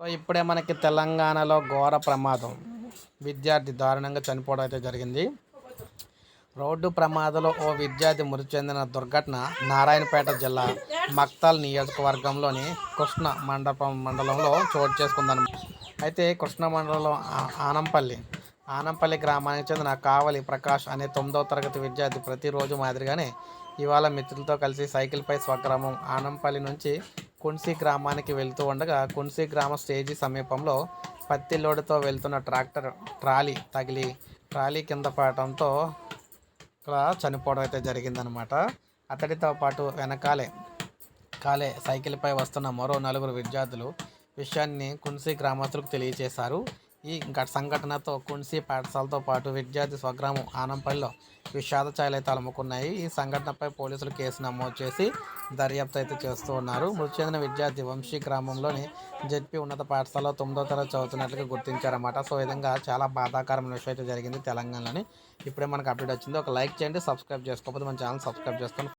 So ఇప్పుడే మనకి తెలంగాణలో ఘోర ప్రమాదం. విద్యార్థి దారుణంగా చనిపోవడం అయితే జరిగింది. రోడ్డు ప్రమాదంలో ఓ విద్యార్థి మృతి చెందిన దుర్ఘటన నారాయణపేట జిల్లా మక్తాల్ నియోజకవర్గంలోని కృష్ణ మండపం మండలంలో చోటు చేసుకుందన్నమాట అయితే కృష్ణ మండలంలో ఆనంపల్లి ఆనంపల్లి గ్రామానికి చెందిన కావలి ప్రకాష్ అనే తొమ్మిదవ తరగతి విద్యార్థి ప్రతిరోజు మాదిరిగానే ఇవాళ మిత్రులతో కలిసి సైకిల్పై స్వగ్రామం ఆనంపల్లి నుంచి కున్సి గ్రామానికి వెళ్తూ ఉండగా కున్సీ గ్రామ స్టేజీ సమీపంలో పత్తి లోడుతో వెళ్తున్న ట్రాక్టర్ ట్రాలీ తగిలి ట్రాలీ కింద పడటంతో ఇక్కడ చనిపోవడం అయితే జరిగిందనమాట అతడితో పాటు వెనకాలే కాలే సైకిల్పై వస్తున్న మరో నలుగురు విద్యార్థులు విషయాన్ని కున్సి గ్రామస్తులకు తెలియజేశారు. ఈ సంఘటనతో కున్సి పాఠశాలతో పాటు విద్యార్థి స్వగ్రామం ఆనంపల్లిలో విషాద ఛాయలు అయితే అలుముకున్నాయి. ఈ సంఘటనపై పోలీసులు కేసు నమోదు చేసి దర్యాప్తు అయితే చేస్తూ ఉన్నారు. మృతి చెందిన విద్యార్థి వంశీ గ్రామంలోని జెడ్పీ ఉన్నత పాఠశాలలో తొమ్మిదో తరగతి చదువుతున్నట్లుగా గుర్తించారన్నమాట. సో విధంగా చాలా బాధాకరమైన విషయం అయితే జరిగింది తెలంగాణలోని. ఇప్పుడే మనకు అప్డేట్ వచ్చింది. ఒక లైక్ చేయండి సబ్స్క్రైబ్ చేసుకోకపోతే మన ఛానల్ సబ్స్క్రైబ్ చేసుకొని